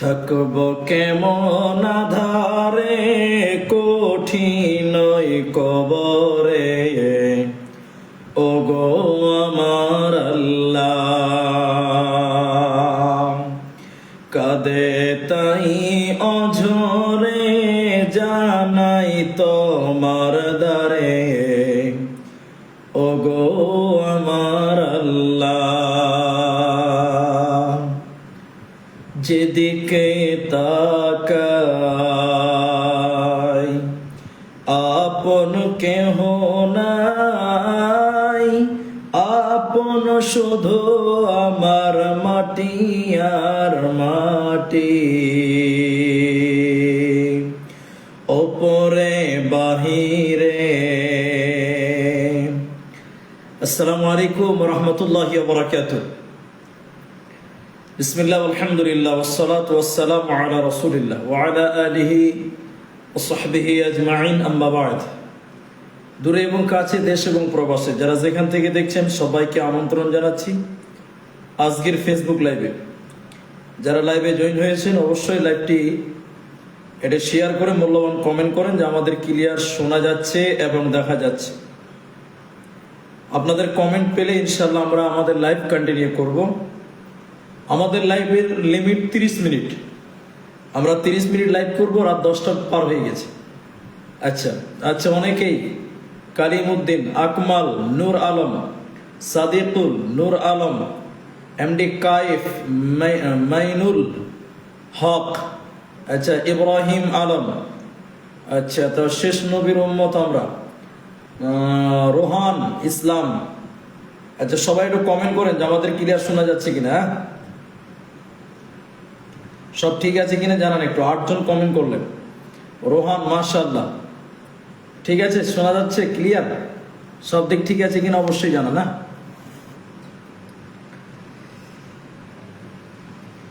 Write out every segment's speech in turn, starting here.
থাকব কেমন আধারে কঠিন কবরে। ও গো আমার কাদে তাই অঝরে জানাই তোমার দারে যেদিকে তাকাই আপন কেহ নাই আপন শুধু আমার মাটি আর মাটি ওপরে বাহিরে আসসালামু আলাইকুম রহমতুল্লাহ বরাকাতুহ বিসমিল্লাহ, আলহামদুলিল্লাহ ওসলাত ওসালাম আলা রসুলিল্লাহ ওয়ালা আলিহি ওসাহবিহি আজমাইন আম্বাবাদ দূরে এবং কাছে, দেশ এবং প্রবাসে, যারা যেখান থেকে দেখছেন, সবাইকে আমন্ত্রণ জানাচ্ছি আজকের ফেসবুক লাইভে যারা লাইভে জয়েন হয়েছেন, অবশ্যই লাইভটি এটা শেয়ার করে মূল্যবান কমেন্ট করেন যে আমাদের ক্লিয়ার শোনা যাচ্ছে এবং দেখা যাচ্ছে। আপনাদের কমেন্ট পেলে ইনশাল্লাহ আমরা আমাদের লাইভ কন্টিনিউ করব। আমাদের লাইফের লিমিট তিরিশ মিনিট আমরা তিরিশ মিনিট লাইভ করব, রাত দশটা পার হয়ে গেছে। আচ্ছা আচ্ছা অনেকেই কালিমুদ্দিন, আকমাল, নূর আলম, সাদিকুল, নূর আলম এমডি কাইফ মাইনুল হক আচ্ছা ইব্রাহিম আলম আচ্ছা তো শেষ নবীর উম্মত আমরা। রোহান ইসলাম আচ্ছা সবাই একটু কমেন্ট করেন যে আমাদের ক্লিয়ার শোনা যাচ্ছে কিনা হ্যাঁ? সব ঠিক আছে কিনা জানান একটু, আটজন কমেন্ট করলেন। রোহান মাশাল্লাহ ঠিক আছে, শোনা যাচ্ছে ক্লিয়ার সব দিক ঠিক আছে কিনা অবশ্যই জানা না?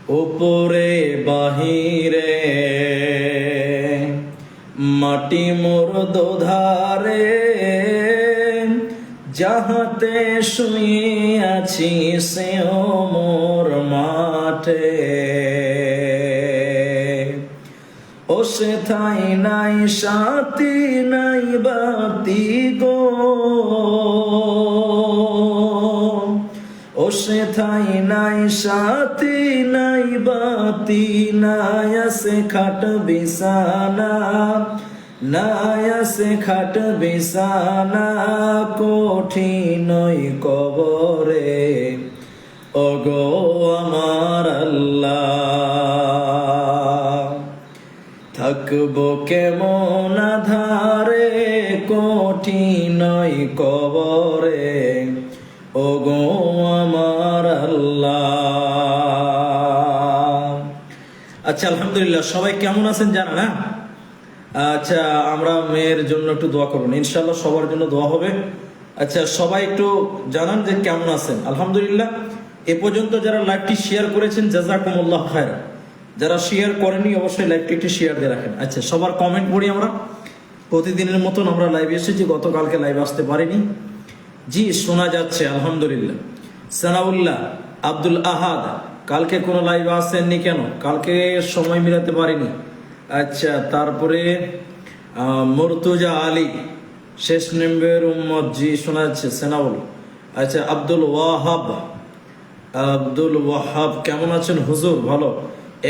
ওপরে, বাহিরে, মাটি মোর দোধারে যাহাতে শুয়ে আছি সেও মোর মাঠে। ও সে থাই নাই, সাথী নাই বাতি গো। ও সে থাই নাই, সাথী নাই বাতি, নাই আসে খাট বিছানা, নাই আসে খাট বিছানা কঠিনই কবরে। ও গো আমার আল্লাহ। থাকব কেমন ধারে কঠিনই কবরে। ও গো আমার আল্লাহ। আচ্ছা আলহামদুলিল্লাহ, সবাই কেমন আছেন জানা না আচ্ছা আমরা মেয়ের জন্য একটু দোয়া করবেন। ইনশাল্লাহ সবার জন্য দোয়া হবে। আচ্ছা সবাই একটু জানান যে কেমন আছেন। আলহামদুলিল্লাহ, এ পর্যন্ত যারা লাইভটি শেয়ার করেছেন, জাজাকুমুল্লাহ খায়রা যারা শেয়ার করেনি, অবশ্যই লাইভটি একটি শেয়ার দিয়ে রাখেন। আচ্ছা সবার কমেন্ট পড়ি আমরা। প্রতিদিনের মতন আমরা লাইভে এসেছি গতকালকে লাইভ আসতে পারিনি। জি, শোনা যাচ্ছে, আলহামদুলিল্লাহ। সানাউল্লাহ আব্দুল আহাদ, কালকে কোনো লাইভ আসেননি কেন? কালকে সময় মিলাতে পারিনি। আচ্ছা তারপরে মর্তুজা আলী, শেষ নম্বর উম্মদ জি, শোনা যাচ্ছে, সেনাউল। আচ্ছা আব্দুল ওয়াহাব আব্দুল ওয়াহাব, কেমন আছেন? হুজুর, ভালো?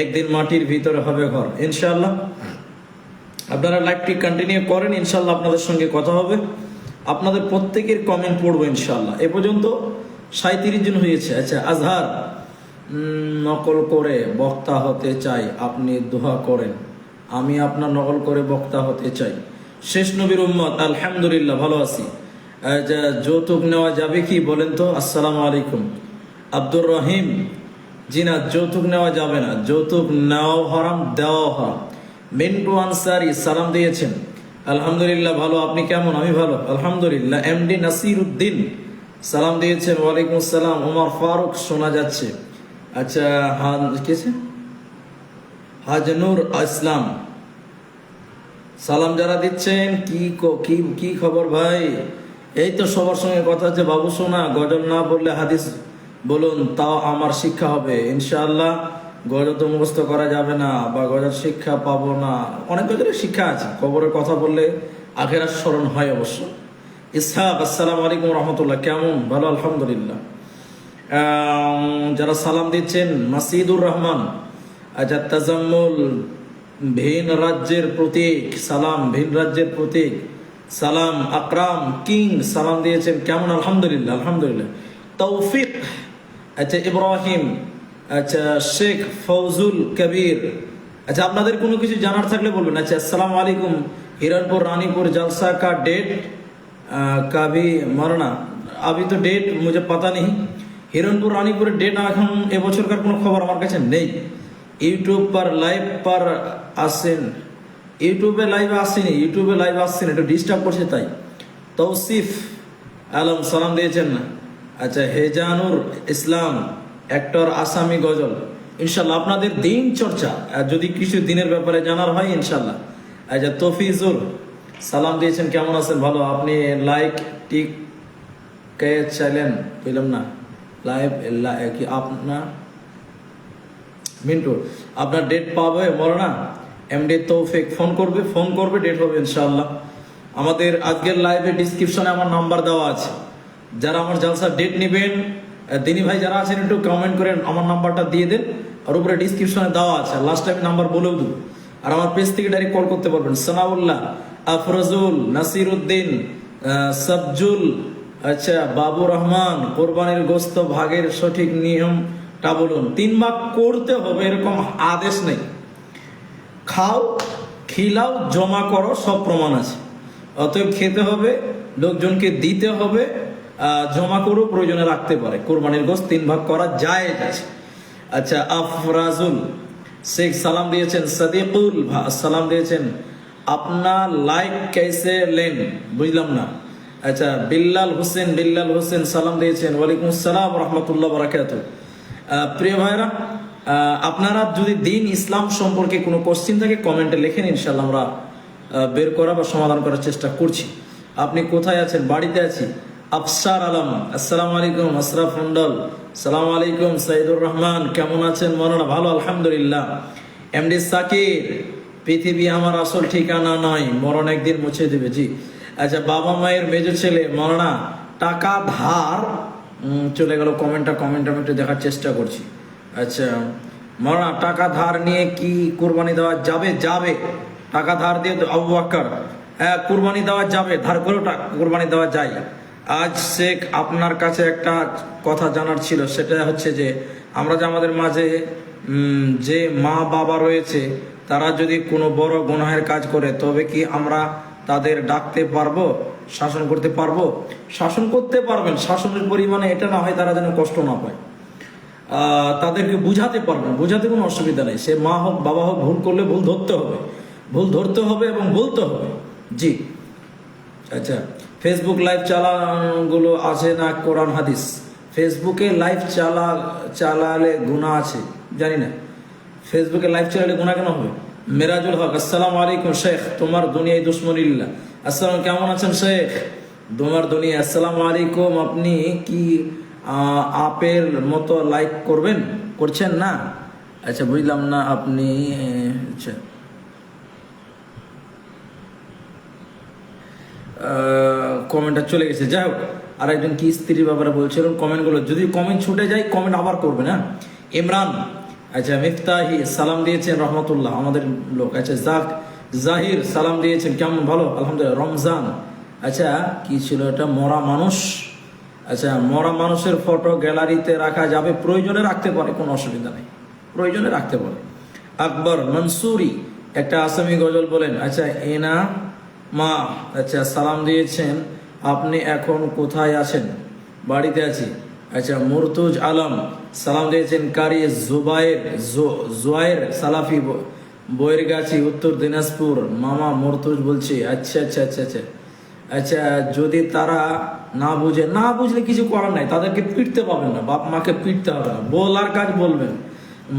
একদিন মাটির ভিতরে হবে ঘর। ইনশাআল্লাহ। আপনারা লাইভটি কন্টিনিউ করেন ইনশাল্লাহ আপনাদের সঙ্গে কথা হবে। আপনাদের প্রত্যেকের কমেন্ট পড়ব ইনশাল্লাহ এ পর্যন্ত সাঁত্রিশ জন হয়েছে। আচ্ছা আজহার নকল করে বক্তা হতে চাই, আপনি দোহা করেন। আমি আপনার নকল করে বক্তা হতে চাই। শেষ নবীর উম্মত, আলহামদুলিল্লাহ, ভালো আছি। যৌতুক নেওয়া যাবে কি বলেন তো? আসসালামু আলাইকুম। আব্দুর রহিম জি না, যৌতুক নেওয়া যাবে না। যৌতুক নেওয়াও হারাম, দেওয়াও হারাম। মিন্টু আনসারি সালাম দিয়েছেন। আলহামদুলিল্লাহ, ভালো। আপনি কেমন? আমি ভালো। আলহামদুলিল্লাহ, এমডি নাসির উদ্দিন সালাম দিয়েছেন। ওয়ালাইকুম আসসালাম। ওমর ফারুক, শোনা যাচ্ছে। আচ্ছা হান কেছে হাজনুর ইসলাম। সালাম যারা দিচ্ছেন, কি কি কি খবর ভাই? এই তো সবার সঙ্গে কথা হচ্ছে। বাবু সোনা গজল না বললে হাদিস বলুন, তাও আমার শিক্ষা হবে। ইনশাআল্লাহ, গজল তো মুখস্থ করা যাবে না বা গজল শিক্ষা পাবো না। অনেক গজলের শিক্ষা আছে। কবরের কথা বললে আখের স্মরণ হয় অবশ্য। ইসহাক, আসসালামু আলাইকুম রহমতুল্লাহ। কেমন? ভালো, আলহামদুলিল্লাহ। যারা সালাম দিচ্ছেন, মাসিদুর রহমান আচ্ছা তাজাম্মুল, ভিন রাজ্যের প্রতীক, সালাম, ভিন রাজ্যের প্রতীক, সালাম, আকরাম, কিং, সালাম দিয়েছেন। কেমন? আলহামদুলিল্লাহ আলহামদুলিল্লাহ। তৌফিক আচ্ছা ইব্রাহিম আচ্ছা শেখ ফৌজুল কবির আচ্ছা আপনাদের কোনো কিছু জানার থাকলে বলবেন আচ্ছা আসসালামু আলাইকুম হিরণপুর रानीपुर जलसा का डेट आ, का भी मरना अभी तो डेट मुझे पता नहीं হিরণপুর রানীপুরের ডেট এখন এবছরকার কোনো খবর আমার কাছে নেই ইউটিউব পার লাইভ পার আসেন ইউটিউবে লাইভ আসেনি ইউটিউবে লাইভ আসছেন একটু ডিস্টার্ব করছে তাই তৌসিফ আলম সালাম দিয়েছেন না আচ্ছা হেজানুর ইসলাম অ্যাক্টর আসামি গজল। ইনশাল্লাহ আপনাদের দিন চর্চা যদি কিছু দিনের ব্যাপারে জানার হয়, ইনশাল্লাহ। আচ্ছা তফিজুর সালাম দিয়েছেন, কেমন আছেন? ভালো, আপনি লাইক, টিক, কে চাইলেন? বুঝলাম না। লাইভ কি আপনার মিন্টু, আপনার ডেট পাবে মরনা এমডি তৌফিক, ফোন করবে ফোন করবে, ডেট হবে, ইনশাল্লাহ। আমাদের আজকের লাইভে ডিসক্রিপশনে আমার নাম্বার দেওয়া আছে। যারা আমার জালসার ডেট নেবেন দিনী ভাই যারা আছেন, একটু কমেন্ট করেন, আমার নাম্বারটা দিয়ে দেন। আর উপরে ডিসক্রিপশনে দেওয়া আছে লাস্ট টাইম নাম্বার বলেও দেবো। আর আমার পেজ থেকে ডাইরেক্ট কল করতে পারবেন। সানাউল্লাহ আফরজুল নাসির উদ্দিন সবজুল আচ্ছা বাবু রহমান, কোরবানির গোস্ত ভাগের সঠিক নিয়মটা বলুন। তিন ভাগ করতে হবে, এরকম আদেশ নেই। খাও, খিলাও, জমা করো, সব প্রমাণ আছে। অতএব খেতে হবে, লোকজনকে দিতে হবে জমা করেও প্রয়োজনে রাখতে পারে। কোরবানির গোস তিন ভাগ করা যায় আছে। আচ্ছা আফরাজুল, শেখ সালাম দিয়েছেন সাদিকুল সালাম দিয়েছেন আপনার লাইক কেসে লেন? বুঝলাম না। আচ্ছা বিল্লাল হোসেন বিল্লাল হোসেন সালাম দিয়েছেন, ওয়ালাইকুম সালাম রহমতুল্লাহ বরাকাত প্রিয় ভাইরা আপনারা যদি দিন ইসলাম সম্পর্কে কোনো কোশ্চিন থাকে কমেন্টে লেখেন ইনশাল্লাহ আমরা বের করা বা সমাধান করার চেষ্টা করছি। আপনি কোথায় আছেন? বাড়িতে আছি। আফসার আলম, আসসালামু আলাইকুম, আশরাফ মন্ডল সালাম আলাইকুম, সাইদুর রহমান, কেমন আছেন মরানা? ভালো, আলহামদুলিল্লাহ। এমডি সাকির, পৃথিবী আমার আসল ঠিকানা নয়, মরণ একদিন মুছে দেবে, জি। আচ্ছা বাবা মায়ের মেজর ছেলে, মরনা, টাকা ধার চলে গেল কমেন্টটা কমেন্ট আমি একটু দেখার চেষ্টা করছি। আচ্ছা মরনা, টাকা ধার নিয়ে কি কুরবানি দেওয়া যাবে? যাবে। টাকা ধার দিয়ে আবু বাক্কার হ্যাঁ কুরবানি দেওয়া যাবে, ধার করেও কুরবানি দেওয়া যায়। আজ শেখ আপনার কাছে একটা কথা জানার ছিল, সেটা হচ্ছে যে, আমরা যে আমাদের মাঝে যে মা বাবা রয়েছে, তারা যদি কোনো বড় গুনাহের কাজ করে, তবে কি আমরা তাদের ডাকতে পারব, শাসন করতে পারব? শাসন করতে পারবেন, শাসনের পরিমাণে এটা না হয় তারা যেন কষ্ট না পায়। তাদেরকে বুঝাতে পারবেন বোঝাতে কোনো অসুবিধা নেই। সে মা হোক, বাবা হোক, ভুল করলে ভুল ধরতে হবে। ভুল ধরতে হবে এবং বলতে হবে। জি। আচ্ছা। ফেসবুক লাইভ চালাগুলো আছে না কোরআন, হাদিস? ফেসবুকে লাইভ চালা, চালালে গুণা আছে, জানি না। ফেসবুকে লাইভ চালালে গুণা কেন হবে? মেরাজুল হক, আসসালামু আলাইকুম শেখ, তোমার দুনিয়ায় দুশ্মনিল্লাহ আসসালাম কেমন আছেন শেখ? তোমার দুনিয়া আসসালামু আলাইকুম, আপনি কি আপের মতো লাইক করবেন? করছেন না? আচ্ছা বুঝলাম না আপনি আচ্ছা। কমেন্টটা চলে গেছে। যাই হোক আর একজন কি স্ত্রীর ব্যাপারে বলছিলেন কমেন্টগুলো যদি কমেন্ট ছুটে যায় কমেন্ট আবার করবে না? ইমরান আচ্ছা মিফতাহি, সালাম দিয়েছেন রহমতুল্লাহ, আমাদের লোক। আচ্ছা জাক, জাহির, সালাম দিয়েছেন, কেমন, ভালো? আলহামদুলিল্লাহ, রমজান। আচ্ছা কি ছিল এটা? মরা মানুষ। আচ্ছা মরা মানুষের ফটো গ্যালারিতে রাখা যাবে, প্রয়োজনে রাখতে পারে, কোনো অসুবিধা নেই। প্রয়োজনে রাখতে পারে। আকবর, মনসুরি, একটা আসামি গজল বলেন। আচ্ছা এনা মা আচ্ছা সালাম দিয়েছেন। আপনি এখন কোথায় আছেন? বাড়িতে আছি। আচ্ছা মুরতুজ আলম, সালাম দিয়েছেন কারি জুবাইর জোয়াইর সালাফি বইয়ের গাছি উত্তর দিনাজপুর। মামা মুরতুজ বলছি আচ্ছা আচ্ছা আচ্ছা আচ্ছা। আচ্ছা যদি তারা না বুঝে, না বুঝলে কিছু করার নাই, তাদেরকে পিটতে পাবেন না, বাপ মাকে পিটতে হবে না। বলার কাজ বলবেন।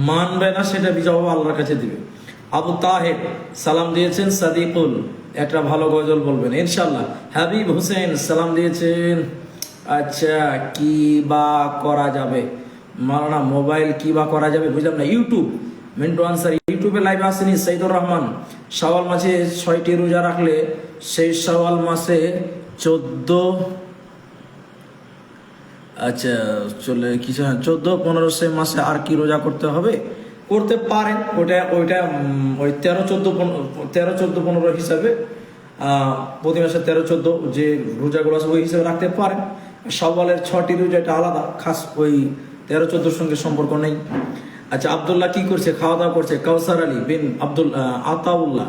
মানবে না সেটা জবাব আল্লাহর কাছে দিবে। আবু তাহের, সালাম দিয়েছেন সাদিকুল। একটা ভালো গজল বলবেন ইনশাল্লাহ হাবিব হোসেন, সালাম দিয়েছেন। আচ্ছা কি বা করা যাবে? মারানা, মোবাইল কি বা করা যাবে? বুঝলাম না, ইউটিউব। মিন্টু আনসার, ইউটিউবে লাইভ আসেনি, সৈদুর রহমান। সওয়াল মাসে ছয়টি রোজা রাখলে সেই সওয়াল মাসে চোদ্দ আচ্ছা চলে কিছু হ্যাঁ চোদ্দ, পনেরো সে মাসে আর কি রোজা করতে হবে? করতে পারেন ওটা ওইটা ওই তেরো চোদ্দ পনেরো তেরো চোদ্দ পনেরো হিসাবে প্রতি মাসে তেরো চোদ্দ যে রোজাগুলো আছে, ওই হিসাবে রাখতে পারেন। সওয়ালের ছটি রোজা এটা আলাদা, খাস ওই তেরো চোদ্দোর সঙ্গে সম্পর্ক নেই। আচ্ছা আবদুল্লাহ কি করছে? খাওয়া দাওয়া করছে। কাউসার আলী বিন আব্দুল আতাউল্লাহ।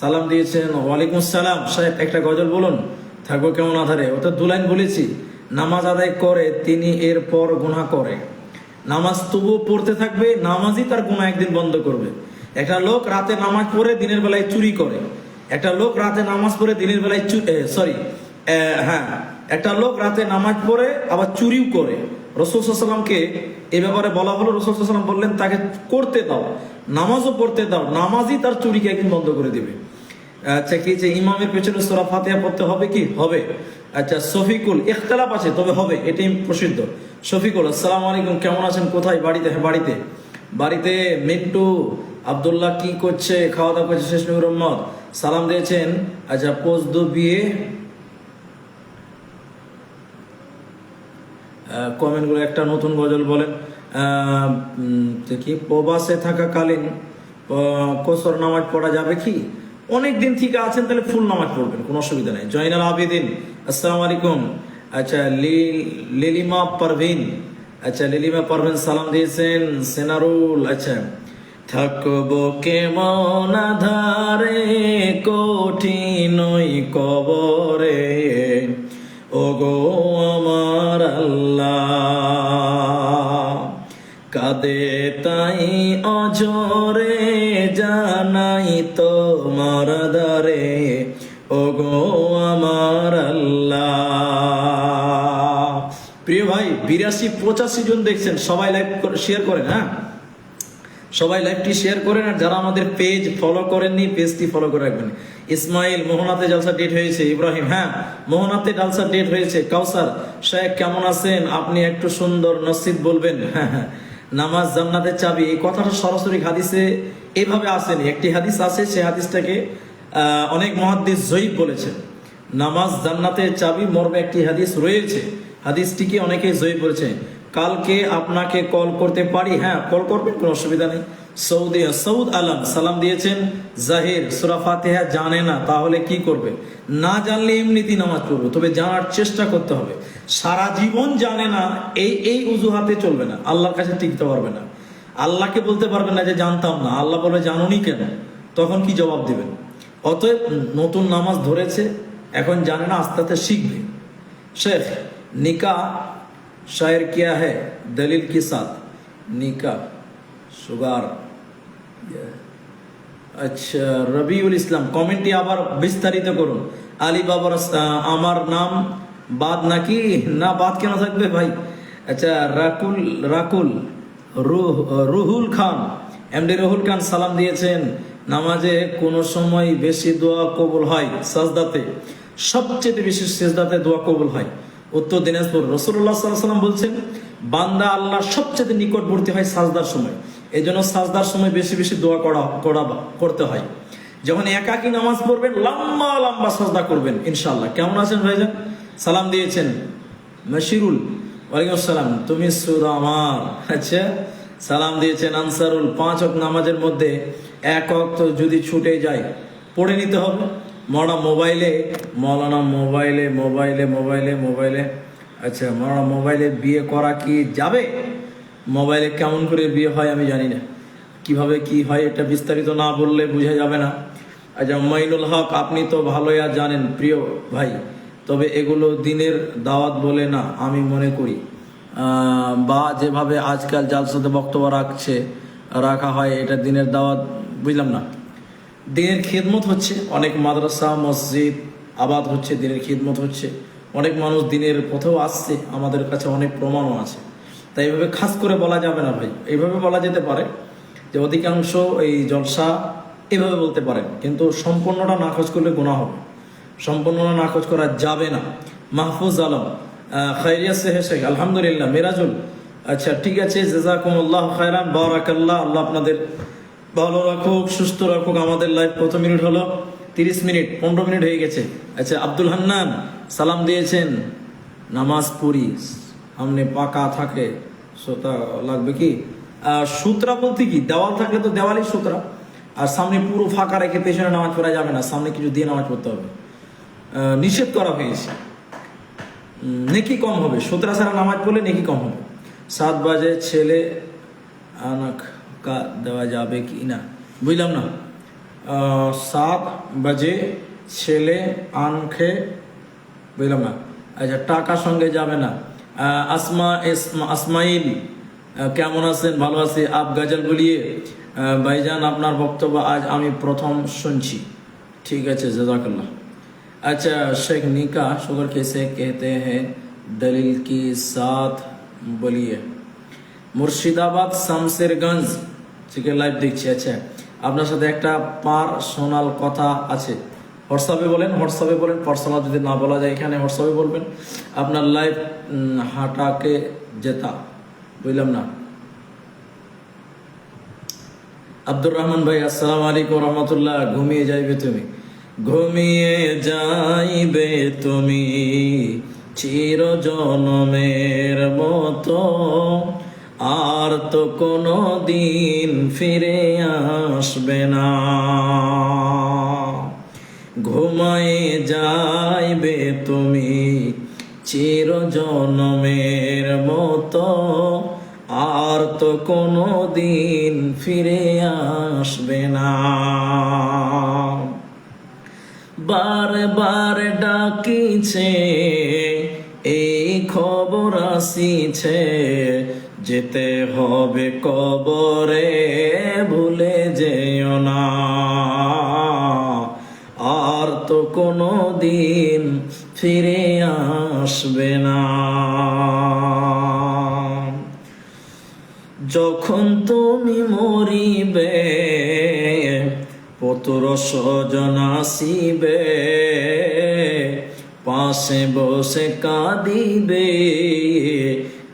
সালাম দিয়েছেন, ওয়ালাইকুম সালাম। সাহেব, একটা গজল বলুন। থাকব কেমন আধারে? ও তো দু লাইন বলেছি, নামাজ আদায় করে, তিনি এরপর গুনাহ করে। নামাজ তবুও পড়তে থাকবে, নামাজই তার গুনাহ একদিন বন্ধ করবে। একটা লোক রাতে নামাজ পড়ে দিনের বেলায় চুরি করে। একটা লোক রাতে নামাজ পড়ে দিনের বেলায় সরি হ্যাঁ একটা লোক রাতে নামাজ পড়ে আবার চুরিও করে। রসুল সাল্লামকে এ ব্যাপারে বলা হলো, রসুল সাল্লাম বললেন, তাকে করতে দাও, নামাজও পড়তে দাও, নামাজই তার চুরিকে একদিন বন্ধ করে দিবে। আচ্ছা কি যে ইমামের পেছনে সোরা ফাতিহা পড়তে হবে কি? হবে। আচ্ছা শফিকুল, ইখতলাফ আছে, তবে হবে, এটাই প্রসিদ্ধ। শফিকুল, আসসালামু আলাইকুম, কেমন আছেন? কোথায়? বাড়িতে? হ্যাঁ বাড়িতে। বাড়িতে মিন্টু, আবদুল্লাহ কি করছে? খাওয়া দাওয়া করছে, শেষ নবীর সালাম দিয়েছেন। আচ্ছা পোজ দু বিয়ে কমেন্টগুলো একটা নতুন গজল বলেন। কি? প্রবাসে থাকাকালীন কোসর নামাজ পড়া যাবে কি? অনেক দিন থেকে আছেন, তাহলে ফুল নামাজ পড়বেন, কোনো অসুবিধা নেই। জয়নাল আবেদিন, আসসালামু আলাইকুম। আচ্ছা লিলিমা পারভিন আচ্ছা লিলিমা পারভিন সালাম দিয়েছেন, সেনারুল আচ্ছা থাকব কেমন ধারে কঠিন কবরে। ওগো আমার আল্লাহ, কাদে তাই অজরে জানাই তোমার দারে ওগো প্রিয় ভাই, বিরাশি, পঁচাশি জন দেখছেন, সবাই লাইভ শেয়ার করেন হ্যাঁ? সবাই লাইভটি শেয়ার করেন আর যারা আমাদের পেজ ফলো করেননি পেজটি ফলো করে রাখবেন। ইসমাইল মোহনাতে জালসা ডেট হয়েছে, ইব্রাহিম হ্যাঁ? মোহনাতে জালসা ডেট হয়েছে, কাউসার, শেখ কেমন আছেন? আপনি একটু সুন্দর নসিব বলবেন হ্যাঁ হ্যাঁ। নামাজ জান্নাতের চাবি, এই কথাটা সরাসরি হাদিসে এভাবে আসেনি। একটি হাদিস আছে সেই হাদিসটাকে অনেক মহাদ্দিস জয়ীব বলেছেন। নামাজ জান্নাতের চাবি মর্মে একটি হাদিস রয়েছে। হাদিসটিকে অনেকে জয়ীব বলেছে কালকে আপনাকে কল করতে পারি? হ্যাঁ কল করবেন, কোনো অসুবিধা নেই। সৌদি সৌদ আলম সালাম দিয়েছেন, জাহির সুরা ফাতিহা জানে না, তাহলে কি করবে? না জানলে এমনিতেই নামাজ পড়ব, তবে জানার চেষ্টা করতে হবে। সারা জীবন জানে না, এই এই অজুহাতে চলবে না, আল্লাহর কাছে টিকতে পারবে না। আল্লাহকে বলতে পারবে না যে জানতাম না, আল্লাহ বলবে, জানুনি কেন? তখন কি জবাব দেবেন? অতএব নতুন নামাজ ধরেছে, এখন জানে না, আস্তে আস্তে শিখবে। शेख निकाह शायर किया है दलील के साथ निकाह सुगार আচ্ছা রবিউল ইসলাম কমেন্টটি আবার বিস্তারিত করুন আলী বাবার আহ, আমার নাম বাদ নাকি না বাদ কেন থাকবে ভাই আচ্ছা রাকুল রাকুল রুহ রুহুল খান এমডি রুহুল খান সালাম দিয়েছেন নামাজে কোনো সময় বেশি দোয়া কবুল হয় সাজদাতে সবচেয়ে বেশি সেজদাতে দোয়া কবুল হয় উত্তর দিনাজপুর রসুল্লাহ সাল্লাম বলছেন, বান্দা আল্লাহ সবচেয়ে নিকটবর্তী হয় সাজদার সময়। এই জন্য সাজদার সময় বেশি বেশি দোয়া করা করা করতে হয়। যখন একাকি নামাজ পড়বেন, লম্বা লম্বা সাজদা করবেন ইনশাল্লাহ কেমন আছেন ভাইজান? সালাম দিয়েছেন। মশিরুল, ওয়ালাইকুম আসসালাম। তুমি সুরা আমার আচ্ছা সালাম দিয়েছেন আনসারুল। পাঁচ অক নামাজের মধ্যে এক অক্ত যদি ছুটে যায়, পড়ে নিতে হবে। মৌলানা মোবাইলে মৌলানা মোবাইলে মোবাইলে মোবাইলে মোবাইলে। আচ্ছা মৌলানা মোবাইলে বিয়ে করা কি যাবে? মোবাইলে কেমন করে বিয়ে হয় আমি জানি না। কীভাবে কি হয় এটা বিস্তারিত না বললে বোঝা যাবে না। আচ্ছা মাইনুল হক, আপনি তো ভালোই আর জানেন, প্রিয় ভাই। তবে এগুলো দিনের দাওয়াত বলে না, আমি মনে করি। বা যেভাবে আজকাল জালসাতে বক্তব্য রাখছে, রাখা হয়, এটা দিনের দাওয়াত, বুঝলাম না। দিনের খিদমত হচ্ছে, অনেক মাদ্রাসা, মসজিদ, আবাদ হচ্ছে, দিনের খিদমত হচ্ছে। অনেক মানুষ দিনের পথেও আসছে, আমাদের কাছে অনেক প্রমাণও আছে। তাই এইভাবে খাস করে বলা যাবে না ভাই। এইভাবে বলা যেতে পারে যে অধিকাংশ এই জলসা এভাবে বলতে পারেন কিন্তু সম্পূর্ণটা নাকচ করলে গুণা হবে। সম্পূর্ণটা নাকচ করা যাবে না। মাহফুজ আলম খাইরিয়া সেহে শেখ, আলহামদুলিল্লাহ, মিরাজুল। আচ্ছা ঠিক আছে, জাজাকুমুল্লাহ খায়রান, বারাকাল্লাহ, আল্লাহ আপনাদের ভালো রাখুক, সুস্থ রাখুক। আমাদের লাইফ কত মিনিট হলো? তিরিশ মিনিট পনেরো মিনিট হয়ে গেছে। আচ্ছা আব্দুল হান্নান, সালাম দিয়েছেন। নামাজ পড়ি, সামনে পাকা থাকে সোতা লাগবে কি? সূত্রা বলতে কি? দেওয়াল থাকলে তো দেওয়ালই সূত্রা। আর সামনে পুরো ফাঁকা রেখে পেছনে নামাজ পড়া যাবে না, সামনে কিছু দিয়ে নামাজ পড়তে হবে। নিষেধ করা হয়েছে। নেকি কম হবে। সতেরা সারা নামাজ পড়লে নেকি কম হবে। সাত বাজে, ছেলে আনাক। কা দেওয়া যাবে কি না বুঝলাম না আহ, সাত বাজে ছেলে আনখে বুঝলাম না আচ্ছা টাকা সঙ্গে যাবে না আহ, আসমা ইসমা- আসমাইল আহ, কেমন আছেন ভালো আছি আপ গাজল বলিয়ে আহ, ভাইজান আপনার বক্তব্য আজ আমি প্রথম শুনছি ঠিক আছে জাজাকাল্লাহ अच्छा शेख निका शुगर कैसे कहते हैं दलील के साथ बोलिए মুর্শিদাবাদ শামসেরগঞ্জ থেকে লাইভ দেখছি আচ্ছা। আপনার সাথে একটা পার্সোনাল কথা আছে। হোয়াটসঅ্যাপে বলেন হোয়াটসঅ্যাপে বলেন পার্সোনাল যদি না বলা যায়, এখানে হোয়াটসঅ্যাপে বলবেন, আপনার লাইভ হাঁটাকে জেতা। বুঝলাম না? আব্দুর রহমান ভাই, আসসালাম আলাইকুম রহমতুল্লাহ, ঘুমিয়ে যাইবে তুমি। ঘুমিয়ে যাইবে তুমি চির জনমের মতো। আর তো কোনো দিন ফিরে আসবে না। ঘুমায়ে যাইবে তুমি চির জনমের মতো, আর তো কোনো দিন ফিরে আসবে না। বারবার ডাকিছে, এই খবর আসিছে যেতে হবে কবরে ভুলে যেও না। আর তো কোনো দিন ফিরে আসবে না। যখন তুমি মরিবে, পতুর স্বজন আসিবে, পাশে বসে কাঁদিবে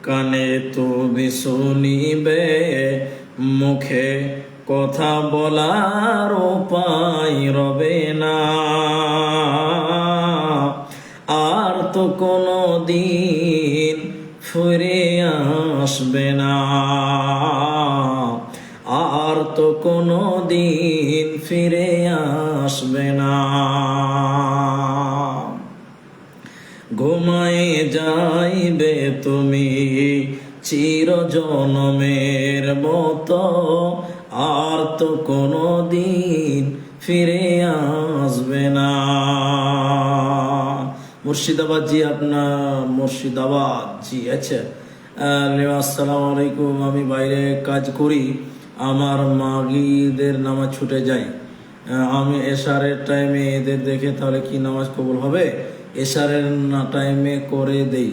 কানে তুমি শুনিবে, মুখে কথা বলার উপায় রবে না। আর তো কোনো দিন ফিরে আসবে না। আর তো কোনো দিন ফিরে আসবে না। ঘুমাই যাইবে তুমি চির জনমের মতো আর তো কোনো দিন ফিরে আসবে না। মুর্শিদাবাদ জি আপনার মুর্শিদাবাদ জি আচ্ছা। আসসালামু আলাইকুম, আমি বাইরে কাজ করি, আমার মাগিদের নামাজ ছুটে যায় আমি এশারের টাইমে এদের দেখে তাহলে কি নামাজ কবুল হবে? এশারের টাইমে করে দেই।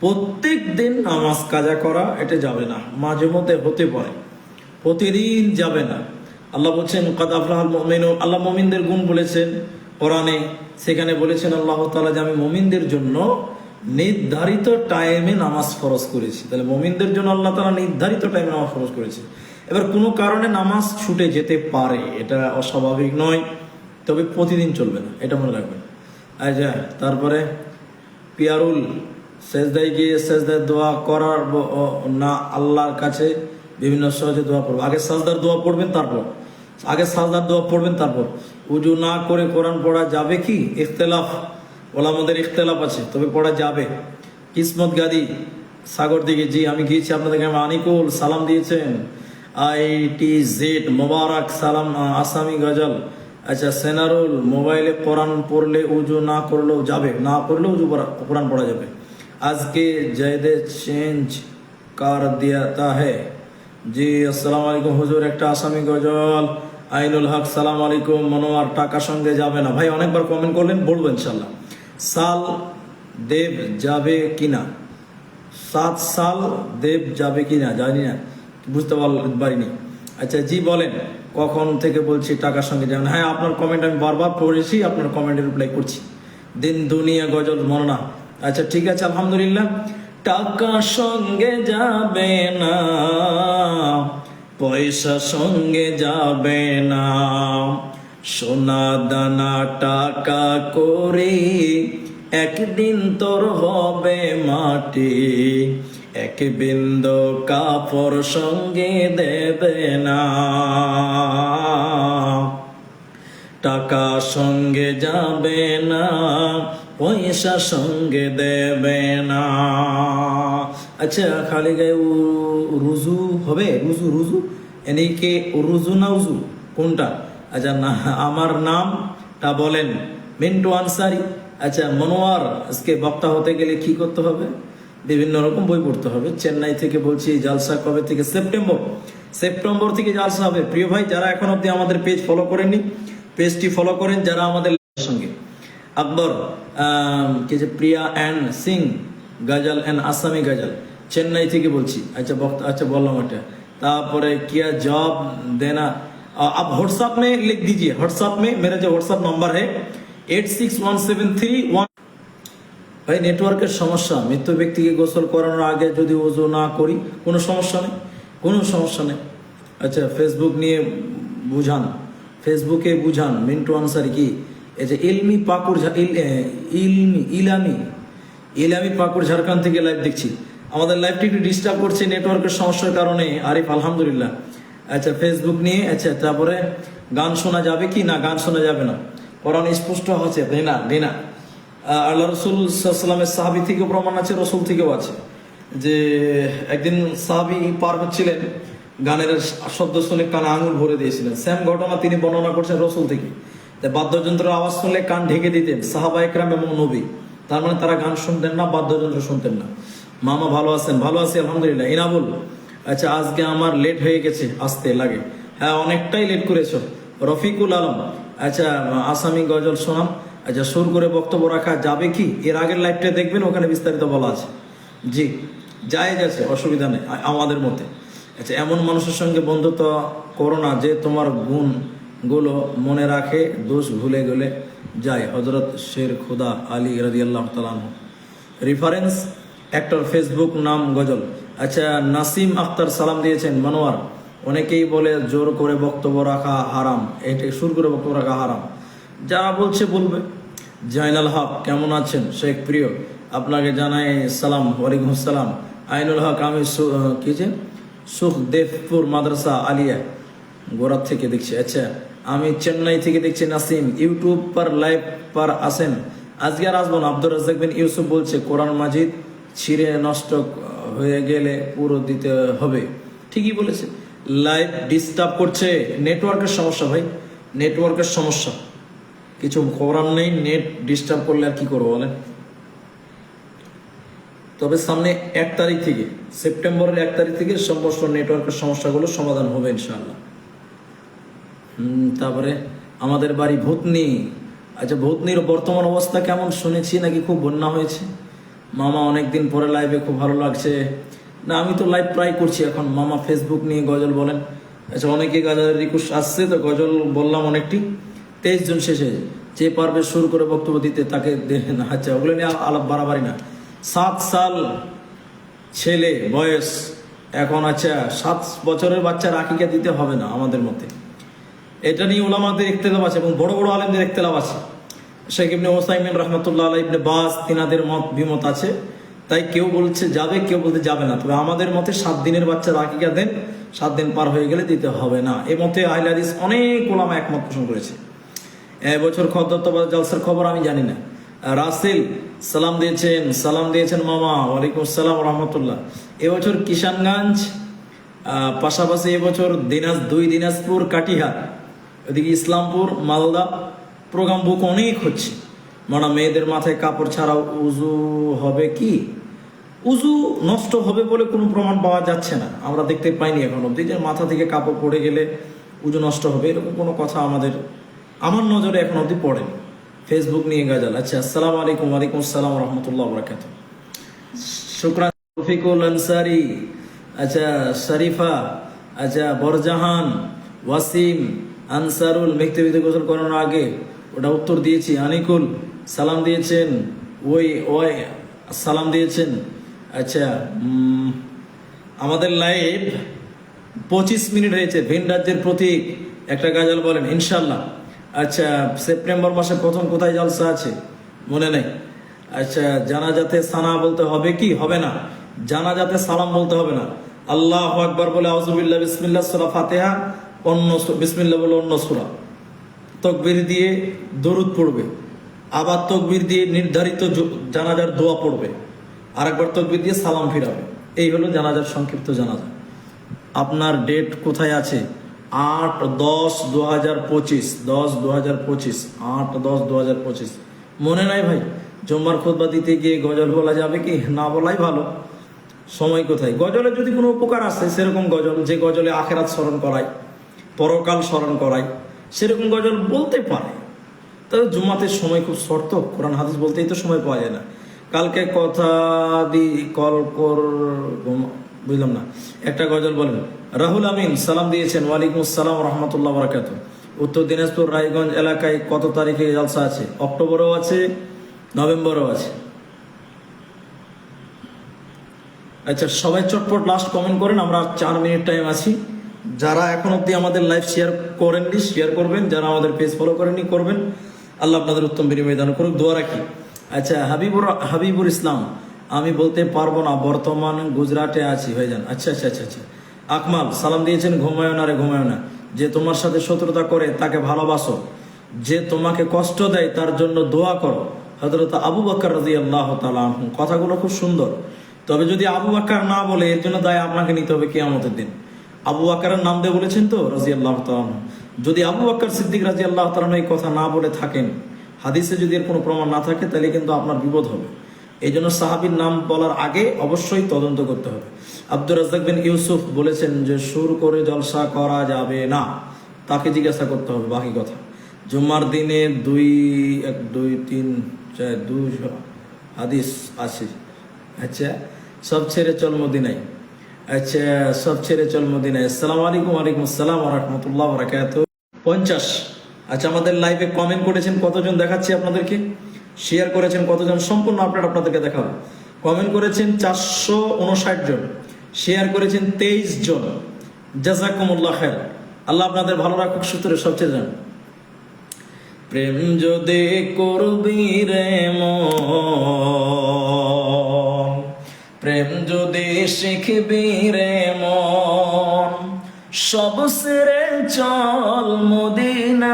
প্রত্যেক দিন নামাজ কাজা করা, এটা যাবে না। মাঝে মধ্যে হতে পারে। প্রতিদিন যাবে না। আল্লাহ বলছেন কাদাফলাল মমিন আল্লাহ মমিনদের গুণ বলেছেন কোরআনে। সেখানে বলেছেন, আল্লাহ তালা যে আমি মমিনদের জন্য নির্ধারিত টাইমে নামাজ ফরজ করেছি। তাহলে মমিনদের জন্য আল্লাহ তাআলা নির্ধারিত টাইমে নামাজ ফরজ করেছে। এবার কোনো কারণে নামাজ ছুটে যেতে পারে, এটা অস্বাভাবিক নয়, তবে প্রতিদিন চলবে না, এটা মনে রাখবেন। আচ্ছা তারপরে পিয়ারুল সেজদায় গিয়ে সেজদায় দোয়া করার না আল্লাহর কাছে বিভিন্ন সহজে দোয়া পড়ব আগে সাজদার দোয়া পড়বেন, তারপর। আগে সাজদার দোয়া পড়বেন, তারপর। উজু না করে কোরআন পড়া যাবে কি? ইখতলাফ। ওলামাদের ইখতলাফ আছে, তবে পড়া যাবে। কিসমত গাদি, সাগর দিকে জি, আমি গিয়েছি আপনাদের গ্রামে আনিকুল সালাম দিয়েছেন। আই টি জেড মোবারক সালাম আসামি গজল। আচ্ছা সেনারুল মোবাইলে কোরআন পড়লে উজু না করলেও যাবে, না করলেও উজু কোরআন পড়া যাবে। আজকে জয়দে চেঞ্জ কার দিয়াতা হে? জি, আসসালামু আলাইকুম হুজুর, একটা আসামি গজল। আইনুল হক, সালাম আলাইকুম, মনোয়ার টাকা সঙ্গে যাবে না। ভাই, অনেকবার কমেন্ট করলেন, বলব ইনশাল্লাহ সাল দেব যাবে কিনা? সাত সাল দেব যাবে কিনা, জানি না, বুঝতে পারিনি। আচ্ছা জি, বলেন, কখন থেকে বলছি টাকার সঙ্গে যাবেন হ্যাঁ আপনার কমেন্ট আমি বারবার পড়েছি, আপনার কমেন্টে রিপ্লাই করছি। দিন, দুনিয়া, গজল মরনা আচ্ছা ঠিক আছে, আলহামদুলিল্লাহ। টাকা সঙ্গে যাবে না, পয়সা সঙ্গে যাবে না। সোনা দানা টাকা করে একদিন তোর হবে মাটি, এক বিন্দু কাপড় সঙ্গে দেবে না। টাকা সঙ্গে যাবে না পয়সা সঙ্গে দেবে না। আচ্ছা খালি গায়ে রুজু হবে? রুজু রুজু? এনেকে রুজু না উজু? কোনটা? আচ্ছা না, আমার নামটা বলেন। মিন্টু আনসারি। আচ্ছা মনোয়ার, আজকে বক্তা হতে গেলে কি করতে হবে? বিভিন্ন রকম বই পড়তে হবে। চেন্নাই থেকে বলছি, জালসা কবে থেকে? সেপ্টেম্বর। সেপ্টেম্বর থেকে জালসা হবে। প্রিয় ভাই, যারা এখন অব্দি আমাদের পেজ ফলো করেননি পেজটি ফলো করেন। যারা আমাদের আকবর আম, কি যে Priya and Singh ghazal and আসামি গজল চেন্নাই থেকে বলছি আচ্ছা বক্তা আচ্ছা বললাম এটা তারপরে किया जॉब देना आ, आप व्हाट्सएप में लिख दीजिए व्हाट्सएप में मेरा जो व्हाट्सएप नंबर है eight six one seven three one ভাই নেটওয়ার্কের সমস্যা মৃত্যু ব্যক্তিকে গোসল করানোর আগে যদি ওজু না করি কোনো সমস্যা নেই কোনো সমস্যা নেই আচ্ছা ফেসবুক নিয়ে বুঝান ফেসবুকে বুঝান মিন্টু আনসারি কি এই যে ইলমি পাকুর ইল- ইলমি, ইলামি ইলামি পাকুর ঝাড়খণ্ড থেকে লাইভ দেখছি। আমাদের লাইভটি একটু ডিস্টার্ব করছে নেটওয়ার্কের সমস্যার কারণে। আরিফ, আলহামদুলিল্লাহ। আচ্ছা ফেসবুক নিয়ে আচ্ছা তারপরে গান শোনা যাবে কি? না, গান শোনা যাবে না। কোরআন স্পষ্ট হচ্ছে। দেনা দেনা আল্লাহ রসুল সাল্লামের সাহাবি থেকেও প্রমাণ আছে, রসুল থেকেও আছে। যে একদিন সাহাবি পার হচ্ছিলেন, গানের শব্দ শুনে কানে আঙুল ভরে দিয়েছিলেন। সেম ঘটনা তিনি বর্ণনা করছেন রসুল থেকে। বাদ্যযন্ত্রের আওয়াজ শুনলে কান ঢেকে দিতেন সাহাবা একরাম এবং নবী। তার মানে তারা গান শুনতেন না, বাদ্যযন্ত্র শুনতেন না। মামা ভালো আছেন? ভালো আছি, আলহামদুলিল্লাহ। ইনাবুল আচ্ছা আজকে আমার লেট হয়ে গেছে, আসতে লাগে। হ্যাঁ অনেকটাই লেট করেছ। রফিকুল আলম আচ্ছা আসামি গজল শোনাম আচ্ছা সুর করে বক্তব্য রাখা যাবে কি? এর আগের লাইভটা দেখবেন, ওখানে বিস্তারিত বলা আছে। জি, জায়েজ আছে, অসুবিধা নেই, আমাদের মতে। আচ্ছা এমন মানুষের সঙ্গে বন্ধুত্ব করো না যে তোমার গুণ গুলো মনে রাখে, দোষ ভুলে গেলে যায়। হজরত শের খুদা আলী রাজিয়াল্লাহ তালান রেফারেন্স অ্যাক্টর ফেসবুক নাম গজল। আচ্ছা নাসিম আক্তার সালাম দিয়েছেন, মনোয়ার। অনেকেই বলে জোর করে বক্তব্য রাখা হারাম। এটা সুর করে বক্তব্য রাখা হারাম। যারা বলছে বলবে। জাইনাল হক, কেমন আছেন? শেখ, প্রিয়। আপনাকে জানাই সালাম, ওয়ালাইকুম আসসালাম। আইনুল হক, আমি কি যে? সুখদেবপুর মাদ্রাসা আলিয়া গোরাত থেকে দেখছি। আচ্ছা আমি চেন্নাই থেকে দেখছি নাসিম, ইউটিউব পার লাইভ পার আসেন আজকে আর আসব না। আব্দুর রাজ্জাক বিন ইউসুফ বলছে, কোরআন মাজিদ ছিঁড়ে নষ্ট হয়ে গেলে পুরো দিতে হবে। ঠিকই বলেছে। লাইভ ডিস্টার্ব করছে, নেটওয়ার্কের সমস্যা ভাই, নেটওয়ার্কের সমস্যা। কিছু করার নেই, নেট ডিস্টার্ব করলে আর কি করব বলেন? তবে সামনে এক তারিখ থেকে, সেপ্টেম্বরের এক তারিখ থেকে সমস্ত নেটওয়ার্কের সমস্যাগুলো সমাধান হবে ইনশাআল্লাহ। তারপরে আমাদের বাড়ি ভূতনি। আচ্ছা ভূতনির বর্তমান অবস্থা কেমন শুনেছি নাকি খুব বন্যা হয়েছে? মামা অনেকদিন পরে লাইভে খুব ভালো লাগছে। না আমি তো লাইভ প্রায় করছি এখন। মামা ফেসবুক নিয়ে গজল বলেন। আচ্ছা অনেকে গজলের রিকোয়েস্ট আসছে তো গজল বললাম অনেকটি। তেইশ জন শেষে যে পারবে শুরু করে বক্তব্য দিতে তাকে দে- না, আচ্ছা ওগুলো নিয়ে আলাপ বাড়াবাড়ি না। সাত সাল ছেলে বয়স এখন আচ্ছা সাত বছরের বাচ্চা রাখিকা দিতে হবে না আমাদের মতে। এটা নিয়ে ওলামাদের ইখতলাফ আছে এবং বড় বড় আলেমদের ইখতলাফ আছে। শেখ ইবনে ওসাইমিন রহমতুল্লাহ আলাহ ইবনে বাস, তিনাদের মত বিমত আছে। তাই কেউ বলছে যাবে, কেউ বলতে যাবে না। তবে আমাদের মতে সাত দিনের বাচ্চা রাখিকা দেন, সাত দিন পার হয়ে গেলে দিতে হবে না। এ মতে আহলে হাদিস অনেক ওলামা একমত পোষণ করেছে। এবছর খদ্দত্তবাদ জলসার খবর আমি জানি না। রাসেল, সালাম দিয়েছেন সালাম দিয়েছেন মামা, ওয়ালাইকুম আসসালাম রহমতুল্লাহ। এবছর কিষানগঞ্জ পাশাপাশি এবছর দিনাজ দুই দিনাজপুর, কাটিহার ওদিকে ইসলামপুর, মালদা, প্রোগ্রাম বুক অনেক হচ্ছে। মানে মেয়েদের মাথায় কাপড় ছাড়াও উজু হবে কি? উজু নষ্ট হবে বলে কোনো প্রমাণ পাওয়া যাচ্ছে না। আমরা দেখতে পাইনি এখন অব্দি যে মাথা থেকে কাপড় পড়ে গেলে উজু নষ্ট হবে। এরকম কোনো কথা আমাদের, আমার নজরে এখন অব্দি পড়েনি। ফেসবুক নিয়ে গাজাল। আচ্ছা আসসালাম আলাইকুম, ওয়ালাইকুম আসসালাম রহমতুল্লাহ বরাকাত শুক্রান রফিকুল আনসারি আচ্ছা শরীফা আচ্ছা বরজাহান, ওয়াসিম আনসারুল ব্যক্তিবিধি গোসল করানোর আগে ওটা উত্তর দিয়েছি, আনিকুল সালাম দিয়েছেন, ওই ওই সালাম দিয়েছেন। আচ্ছা আমাদের লাইভ পঁচিশ মিনিট হয়েছে, ভিন রাজ্যের প্রতীক একটা গাজাল বলেন ইনশাল্লাহ আচ্ছা সেপ্টেম্বর মাসে প্রথম কোথায় জলসা আছে? মনে নেই। আচ্ছা জানাজাতে সানা বলতে হবে কি? হবে না। জানাজাতে সালাম বলতে হবে না। আল্লাহ আকবার বলে আউজুবিল্লাহ বিসমিল্লাহ, সুরা ফাতেহা। অন্য বিসমিল্লাহ বলে অন্য সুরা। তকবির দিয়ে দরুদ পড়বে। আবার তকবির দিয়ে নির্ধারিত জানাজার দোয়া পড়বে। আরেকবার তকবির দিয়ে সালাম ফিরাবে। এই হলো জানাজার সংক্ষিপ্ত জানাজা। আপনার ডেট কোথায় আছে? আট দশ দু হাজার পঁচিশ। দশ দু হাজার পঁচিশ। আট দশ দু হাজার পঁচিশ। মনে নাই ভাই? জম্মার খোদবা দিতে গিয়ে গজল বলা যাবে কি? না বলাই ভালো। সময় কোথায়? গজলের যদি কোনো উপকার আসে, সেরকম গজল যে গজলে আখেরাত স্মরণ করায়। পরকাল স্মরণ করায় সেরকম গজল বলতে পারে। তবে জুমাতের সময় খুব শর্ত, কোরআন, হাদিস বলতেই তো সময় পাওয়া যায় না। কালকে কথা দি কল কর বুঝলাম না। একটা গজল বলেন, রাহুল আমিন, সালাম দিয়েছেন, ওয়ালাইকুম আসসালাম রহমতুল্লাহ বরাকাত উত্তর দিনাজপুর, রায়গঞ্জ এলাকায় কত তারিখে জলসা আছে? অক্টোবরও আছে, নভেম্বরও আছে। আচ্ছা সবাই চটপট লাস্ট কমেন্ট করেন, আমরা চার মিনিট টাইম আছি। যারা এখন অব্দি আমাদের লাইভ শেয়ার করেননি শেয়ার করবেন। যারা আমাদের পেজ ফলো করেননি, করবেন। আল্লাহ আপনাদের উত্তম বিনিময় দান করুক। দোয়া রাখি। আচ্ছা হাবিবুর হাবিবুর ইসলাম, আমি বলতে পারব না, বর্তমান গুজরাটে আছি। হয়ে যান আচ্ছা আচ্ছা আচ্ছা আচ্ছা। আকমাল, সালাম দিয়েছেন ঘুমায় না রে ঘুমায় না। যে তোমার সাথে শত্রুতা করে, তাকে ভালোবাসো। যে তোমাকে কষ্ট দেয়, তার জন্য দোয়া করো। হজরত আবু বকর রাজি আল্লাহ কথাগুলো খুব সুন্দর। তবে যদি আবু বাক্কার না বলে, এর জন্য দায় আপনাকে নিতে হবে কেয়ামতের দিন। আবু বাক্কারের নাম দিয়ে বলেছেন তো রাজি আল্লাহ যদি আবু আকার সিদ্দিক রাজি আল্লাহ তালান এই কথা না বলে থাকেন, হাদিসে যদি এর কোনো প্রমাণ না থাকে, তাহলে কিন্তু আপনার বিপদ হবে। এই জন্য সাহাবির নাম বলার আগে অবশ্যই তদন্ত করতে হবে। আব্দুর রাজ্জাক বিন ইউসুফ বলেছেন যে, সুর করে জলসা করা যাবে না। তাকে জিজ্ঞাসা করতে হবে, বাকি কথা। জুম্মার দিনে দুই, এক, দুই, তিন, চার, দুই, হাদিস আছে। আচ্ছা সব ছেড়ে চল আচ্ছা সব ছেড়ে চল মদিনায়। আসসালামু আলাইকুম, ওয়ালাইকুম আসসালাম রহমতুল্লাহ বরাকাত পঞ্চাশ। আচ্ছা আমাদের লাইভে কমেন্ট করেছেন কতজন? দেখাচ্ছি আপনাদেরকে। শেয়ার করেছেন কতজন? সম্পূর্ণ আপডেট আপনাদেরকে দেখাবো। কমেন্ট করেছেন চারশো উনষাট জন। শেয়ার করেছেন তেইশ জন। জাজাকুমুল্লাহ খের আল্লাহ আপনাদের ভালো রাখুক সূত্রে সবচেয়ে জান প্রেম যদি করবি রে মন প্রেম যদি শিখবি রে মন, সব সেরে চল মদিনায়।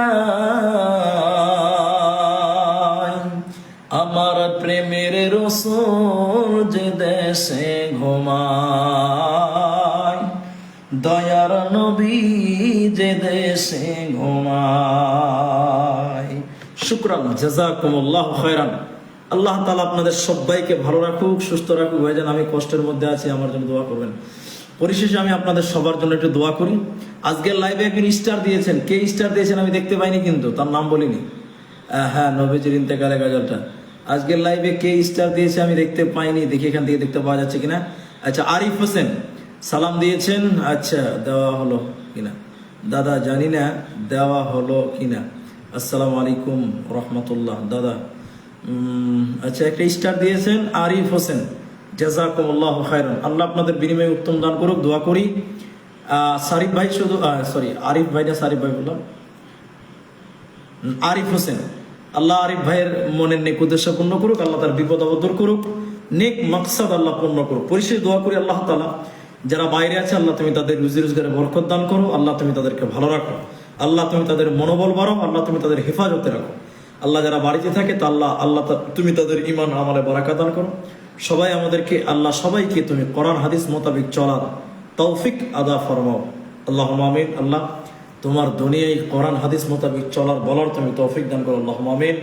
আমার প্রেমের রসুল যে দেশে ঘুমায়, দয়ার নবী যে দেশে ঘুমায়। শুক্রান, জাজাকুমুল্লাহ খয়রান। আল্লাহ তালা আপনাদের সবাইকে ভালো রাখুক, সুস্থ রাখুক। ভাইজান আমি কষ্টের মধ্যে আছি, আমার জন্য দোয়া করবেন। পরিশেষে আমি আপনাদের সবার জন্য একটু দোয়া করি। আজকের লাইভে একজন স্টার দিয়েছেন। কে স্টার দিয়েছেন আমি দেখতে পাইনি কিন্তু, তার নাম বলিনি। হ্যাঁ নবীজির ইন্তেকালে গাজলটা। আজকের লাইভে কে স্টার দিয়েছে আমি দেখতে পাইনি, দেখি এখান থেকে দেখতে পাওয়া যাচ্ছে কিনা। আচ্ছা আরিফ হোসেন, সালাম দিয়েছেন। আচ্ছা দেওয়া হলো কিনা? দাদা, জানি না, দেওয়া হলো কিনা। আসসালামু আলাইকুম রহমতুল্লাহ। দাদা আচ্ছা একটা স্টার দিয়েছেন আরিফ হোসেন। জাজাকুমুল্লাহ খায়রান। আল্লাহ আপনাদের বিনিময়ে উত্তম দান করুক, দোয়া করি। সারিফ ভাই শুধু সরি আরিফ ভাই না, সারিফ ভাই বললাম। আরিফ হোসেন। আল্লাহ আরিফ ভাইয়ের মনের নেক উদ্দেশ্য পূর্ণ করুক, আল্লাহ তার বিপদ আপদ দূর করুক, নেক মাকসাদ আল্লাহ পূর্ণ করুক। পরিশেষ দোয়া করি আল্লাহ তালা যারা বাইরে আছে, আল্লাহ তুমি তাদের রুজি রোজগারে বরকত দান করো, আল্লাহ তুমি তাদেরকে ভালো রাখো। আল্লাহ তুমি তাদের মনোবল বাড়ো আল্লাহ তুমি তাদের হেফাজতে রাখো। আল্লাহ যারা বাড়িতে থাকে, তা আল্লাহ আল্লাহ তুমি তাদের ইমান আমলে বারাকা দান করো। সবাই আমাদেরকে, আল্লাহ সবাইকে তুমি কোরআন, হাদিস মোতাবেক চলার তৌফিক আদা ফরমাও। আল্লাহ আমিন, আল্লাহ। তোমার দুনিয়ায় কোরআন, হাদিস মোতাবেক চলার বলার তুমি তৌফিক দান করো আল্লাহ আমিন।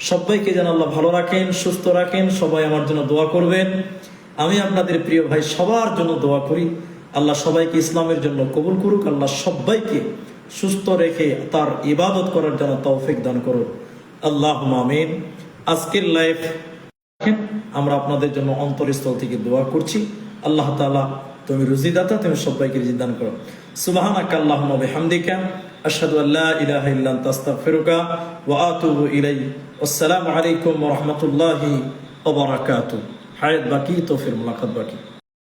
সবাইকে যেন আল্লাহ ভালো রাখেন, সুস্থ রাখেন, সবাই আমার জন্য দোয়া করবেন। আমি আপনাদের প্রিয় ভাই, সবার জন্য দোয়া করি। আল্লাহ সবাইকে ইসলামের জন্য কবুল করুক, আল্লাহ সবাইকে সুস্থ রেখে তার ইবাদত করার জন্য তৌফিক দান করুক। আল্লাহ আমিন। আজকের লাইফ আমরা আপনাদের জন্য অন্তরস্থল থেকে দোয়া করছি। আল্লাহ তাআলা তুমি রুজিদাতা, তুমি সবাইকে রিজিক দান করো। সুবহানাকা আল্লাহুম্মা বিহামদিকা, আশহাদু আল্লা ইলাহা ইল্লা আনতা, আস্তাগফিরুকা ওয়া আতুবু ইলাইক। আসসালামু আলাইকুম ওয়া রাহমাতুল্লাহি ওয়া বারাকাতুহু। হায়াত বাকি তো ফির মুলাকাত বাকি।